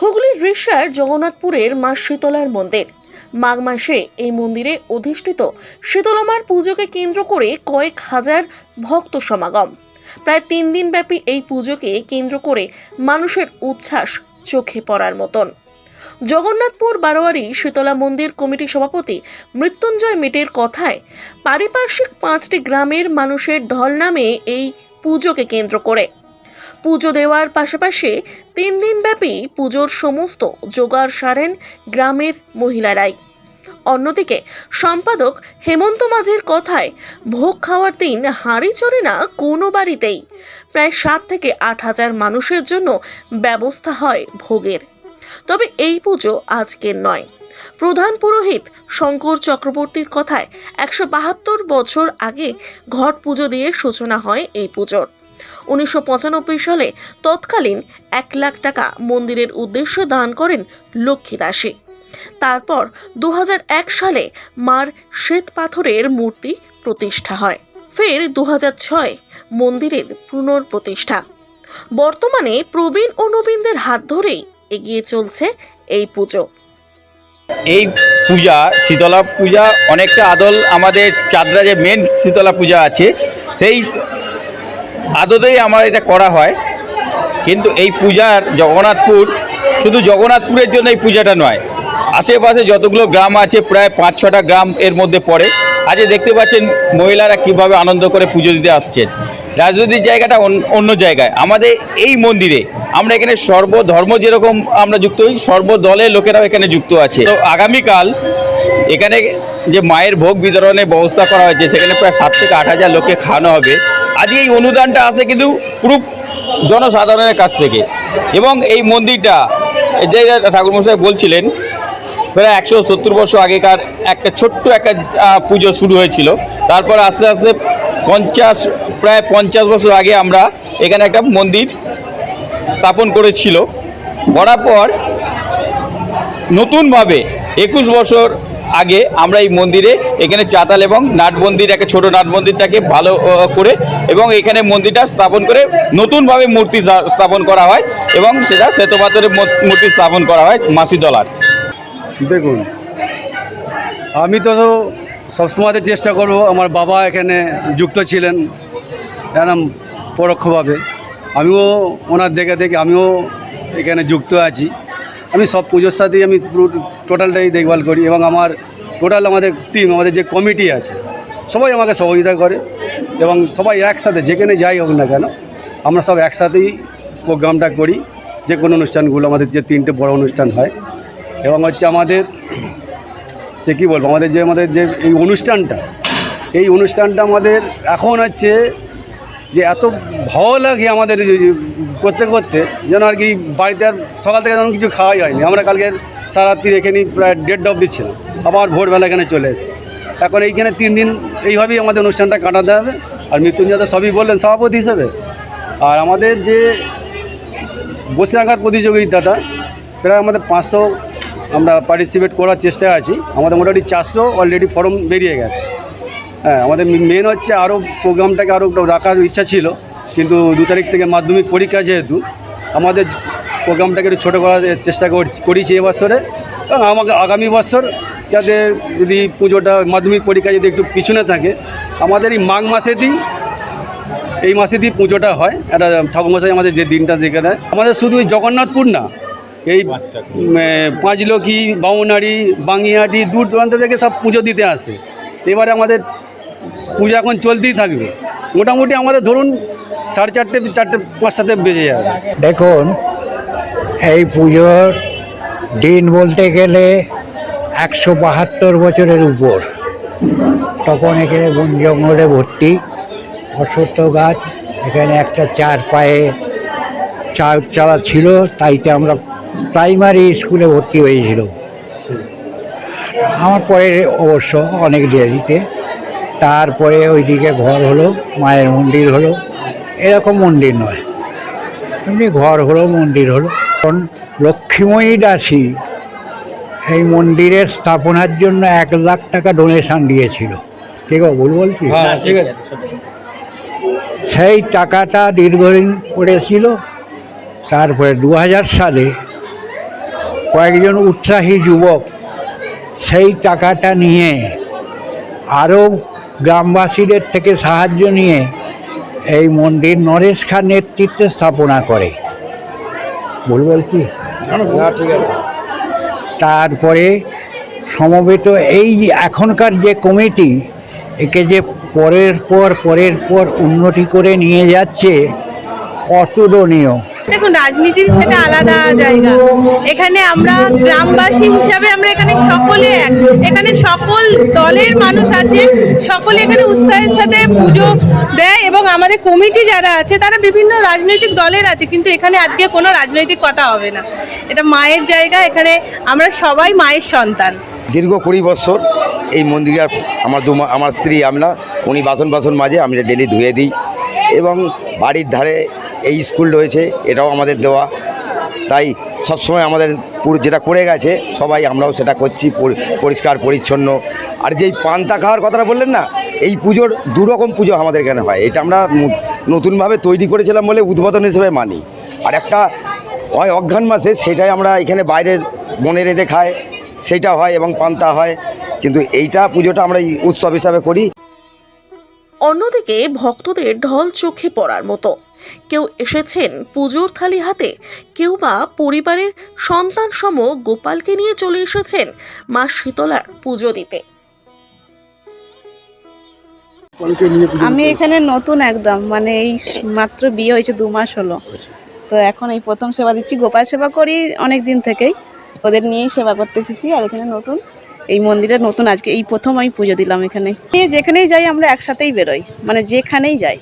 হুগলির রিষড়ার জগন্নাথপুরের মা শীতলার মন্দির। মাঘ মাসে এই মন্দিরে অধিষ্ঠিত শীতলামার পুজোকে কেন্দ্র করে কয়েক হাজার ভক্ত সমাগম। প্রায় তিন দিন ব্যাপী এই পুজোকে কেন্দ্র করে মানুষের উচ্ছ্বাস চোখে পড়ার মতন। জগন্নাথপুর বারোয়ারি শীতলা মন্দির কমিটি সভাপতি মৃত্যুঞ্জয় মেটের কথায়, পারিপার্শ্বিক পাঁচটি গ্রামের মানুষের ঢল নামে এই পুজোকে কেন্দ্র করে। পুজো দেওয়ার পাশাপাশি তিন দিন ব্যাপী পুজোর সমস্ত জোগাড় সারেন গ্রামের মহিলারাই। অন্যদিকে সম্পাদক হেমন্ত মাঝির কথায়, ভোগ খাওয়ার দিন হাঁড়ি চড়ে না কোনো বাড়িতেই। প্রায় সাত থেকে আট হাজার মানুষের জন্য ব্যবস্থা হয় ভোগের। তবে এই পুজো আজকের নয়। প্রধান পুরোহিত শঙ্কর চক্রবর্তীর কথায় একশো বাহাত্তর বছর আগে ঘট পুজো দিয়ে সূচনা হয় এই পুজোর। উনিশশো পঁচানব্বই সালে তৎকালীন এক লাখ টাকা মন্দিরের উদ্দেশ্যে দান করেন লক্ষ্মী দাসী। তারপর দু হাজার এক সালে মার শ্বেত পাথরের মূর্তি প্রতিষ্ঠা হয়। ফের দু মন্দিরের পুনর্প্রতিষ্ঠা। বর্তমানে প্রবীণ ও নবীনদের হাত ধরেই এগিয়ে চলছে এই পুজো। এই পূজা, শীতলা পূজা অনেকটা আদল আমাদের চাঁদরা যে মেন শীতলা পূজা আছে। সেই আদতেই আমার এটা করা হয়। কিন্তু এই পূজার জগন্নাথপুর শুধু জগন্নাথপুরের জন্য এই পূজাটা নয়। আশেপাশে যতগুলো গ্রাম আছে, প্রায় পাঁচ ছটা গ্রাম এর মধ্যে পড়ে। আজ দেখতে পাচ্ছেন মহিলারা কীভাবে আনন্দ করে পুজো দিতে আসছেন। রাজনৈতিক জায়গাটা অন- অন্য জায়গায়। আমাদের এই মন্দিরে আমরা এখানে সর্বধর্ম যেরকম আমরা যুক্ত হই, সর্বদলের লোকেরাও এখানে যুক্ত আছে। তো আগামীকাল এখানে যে মায়ের ভোগ বিতরণের ব্যবস্থা করা হয়েছে, সেখানে প্রায় সাত থেকে আট হাজার লোককে খাওয়ানো হবে। আজকে এই অনুদানটা আসে কিন্তু পুরো জনসাধারণের কাছ থেকে। এবং এই মন্দিরটা যে ঠাকুরমশাই বলছিলেন, প্রায় একশো সত্তর বছর আগেকার একটা ছোট্ট একটা পুজো শুরু হয়েছিল। তারপর আস্তে আস্তে পঞ্চাশ, প্রায় পঞ্চাশ বছর আগে আমরা এখানে একটা মন্দির স্থাপন করেছিল। করার পর নতুনভাবে একুশ বছর আগে আমরা এই মন্দিরে এখানে চাতাল এবং নাট মন্দির, একটা ছোট নাট মন্দিরটাকে ভালো করে এবং এখানে মন্দিরটা স্থাপন করে নতুনভাবে মূর্তি স্থাপন করা হয় এবং সেটা শ্বেতপাথরের মূর্তি স্থাপন করা হয় মাসিদলার। দেখুন, আমি তো সবসময় চেষ্টা করব, আমার বাবা এখানে যুক্ত ছিলেন একদম পরোক্ষভাবে। আমিও ওনার দেখে দেখে, আমিও এখানে যুক্ত আছি। আমি সব পুজোর সাথেই আমি টোটালটাই দেখভাল করি এবং আমার টোটাল আমাদের টিম আমাদের যে কমিটি আছে, সবাই আমাকে সহযোগিতা করে এবং সবাই একসাথে, যেখানে যাই হোক না কেন, আমরা সব একসাথেই প্রোগ্রামটা করি। যে কোনো অনুষ্ঠানগুলো, আমাদের যে তিনটে বড় অনুষ্ঠান হয়। এবং হচ্ছে আমাদের যে কী বলব, আমাদের যে আমাদের যে এই অনুষ্ঠানটা এই অনুষ্ঠানটা আমাদের এখন হচ্ছে যে এত ভালো লাগে আমাদের করতে করতে, যেন আর কি বাড়িতে আর সকাল থেকে যেন কিছু খাওয়াই হয়নি। আমরা কালকে সারাত্রি এখানে প্রায় দেড় ডব দিচ্ছিলাম আবার ভোরবেলা এখানে চলে এসেছি। এখন এইখানে তিন দিন এইভাবেই আমাদের অনুষ্ঠানটা কাটাতে হবে, আর মৃত্যুঞ্জয় তো সবই বললেন, সভাপতি হিসেবে। আর আমাদের যে বসে আঁকার প্রতিযোগিতাটা, প্রায় আমাদের পাঁচশো আমরা পার্টিসিপেট করার চেষ্টায় আছি। আমাদের মোটামুটি চারশো অলরেডি ফর্ম বেরিয়ে গেছে। হ্যাঁ আমাদের মেন হচ্ছে আরও প্রোগ্রামটাকে আরও রাখার ইচ্ছা ছিল, কিন্তু দু তারিখ থেকে মাধ্যমিক পরীক্ষা যেহেতু, আমাদের প্রোগ্রামটাকে একটু ছোটো করার চেষ্টা করছি এবছরে এবং আমাকে আগামী বছর যাতে যদি পুজোটা, মাধ্যমিক পরীক্ষা যদি একটু পিছনে থাকে, আমাদের এই মাঘ মাসেতেই, এই মাসেতেই পুজোটা হয়। একটা ঠাকুরমশাই আমাদের যে দিনটা দেখে দেয় আমাদের শুধু জগন্নাথপুর না এই পাঁচলকি বাউনাড়ি বাঙ্গিহাটি দূর দূরান্ত থেকে সব পুজো দিতে আসে। এবারে আমাদের পুজো এখন চলতেই থাকবে। মোটামুটি আমাদের ধরুন সাড়ে চারটে চারটে পাঁচটাতে বেজে যাবে। দেখুন এই পুজোর দিন বলতে গেলে একশো বাহাত্তর বছরের উপর। তখন এখানে বন জঙ্গলে ভর্তি অশ্বত্থ গাছ এখানে একটা চার পায়ে চার চালা ছিল তাইতে আমরা প্রাইমারি স্কুলে ভর্তি হয়েছিল। আমার পরে অবশ্য অনেক দেরিতে। তারপরে ওইদিকে ঘর হলো মায়ের মন্দির হলো। এরকম মন্দির নয়। এমনি ঘর হলো মন্দির হলো। কারণ লক্ষ্মীময়ী দাসী এই মন্দিরের স্থাপনার জন্য এক লাখ টাকা ডোনেশন দিয়েছিল। ঠিক আছে ভুল বলছি? হ্যাঁ সেই টাকাটা দীর্ঘদিন পড়েছিল। তারপরে দু হাজার সালে কয়েকজন উৎসাহী যুবক সেই টাকাটা নিয়ে আরও গ্রামবাসীদের থেকে সাহায্য নিয়ে এই মন্দির নরেশ খান নেতৃত্বে স্থাপনা করে। ভুল বলছি? তারপরে সমবেত এই এখনকার যে কমিটি একে যে পরের পর পরের পর উন্নতি করে নিয়ে যাচ্ছে অতুলনীয়। দেখুন, রাজনীতির সেটা আলাদা জায়গা। এখানে আমরা গ্রামবাসী হিসাবে আমরা এখানে সকলে এক। এখানে সকল দলের মানুষ আছে, সকলে এখানে উৎসাহের সাথে পুজো দেয় এবং আমাদের কমিটি যারা আছে, তারা বিভিন্ন রাজনৈতিক দলের আছে, কিন্তু এখানে আজকে কোনো রাজনৈতিক কথা হবে না। এটা মায়ের জায়গা, এখানে আমরা সবাই মায়ের সন্তান। দীর্ঘ কুড়ি বছর এই মন্দিরে আমার দু আমার স্ত্রী, আমরা, উনি বাসন বাসন মাঝে আমি ডেলি ধুয়ে দিই এবং বাড়ির ধারে এই স্কুল রয়েছে, এটাও আমাদের দেওয়া। তাই সবসময় আমাদের পুরো যেটা করে গেছে, সবাই আমরাও সেটা করছি পরিষ্কার, পরিচ্ছন্ন। আর যেই পান্তা খাওয়ার কথাটা বললেন না, এই পুজোর দু রকম পুজো আমাদের এখানে হয়। এটা আমরা নতুনভাবে তৈরি করেছিলাম বলে উদ্বোধন হিসেবে মানি। আর একটা হয় অজ্ঞান মাসে সেটাই আমরা এখানে বাইরের বনে রেঁধে খায় সেইটা হয় এবং পান্তা হয়। কিন্তু এইটা পুজোটা আমরা উৎসব হিসাবে করি। অন্যদিকে ভক্তদের ঢল চোখে পড়ার মতো। কেউ এসেছেন পুজোর থালি হাতে কেউ বা পরিবারের সন্তান সম গোপালকে নিয়ে চলে এসেছেন মা শীতলার পুজো দিতে। আমি এখানে নতুন একদম মানে এই মাত্র বিয়ে হয়েছে দু মাস হলো। তো এখন এই প্রথম সেবা দিচ্ছি গোপাল সেবা করি অনেক দিন থেকেই। ওদের নিয়েই সেবা করতে এসেছি আর এখানে নতুন। এই মন্দিরে নতুন আজকে এই প্রথম আমি পুজো দিলাম এখানে। যেখানেই যাই আমরা একসাথেই বেরোই মানে যেখানেই যাই।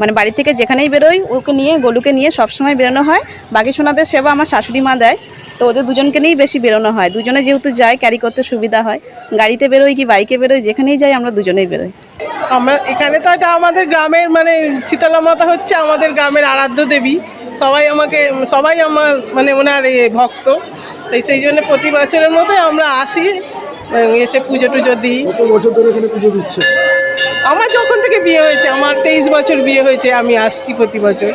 মানে বাড়ি থেকে যেখানেই বেরোই ওকে নিয়ে গোলুকে নিয়ে সবসময় বেরোনো হয়। বাকি সোনাদের সেবা আমার শাশুড়ি মা দেয়। তো ওদের দুজনকে নিয়েই বেশি বেরোনো হয়। দুজনে যেহেতু যাই ক্যারি করতে সুবিধা হয়। গাড়িতে বেরোই কি বাইকে বেরোই? যেখানেই যাই আমরা দুজনেই বেরোই। আমরা এখানে তো এটা আমাদের গ্রামের মানে শীতলা মাতা হচ্ছে আমাদের গ্রামের আরাধ্য দেবী। সবাই আমাকে সবাই আমার মানে ওনার এ ভক্ত। তাই সেই জন্য প্রতি বছরের মতোই আমরা আসি এসে পুজো টুজো দিই। বছর ধরে এখানে পুজো দিচ্ছে? আমার যখন থেকে বিয়ে হয়েছে আমার তেইশ বছর বিয়ে হয়েছে আমি আসছি প্রতি বছর।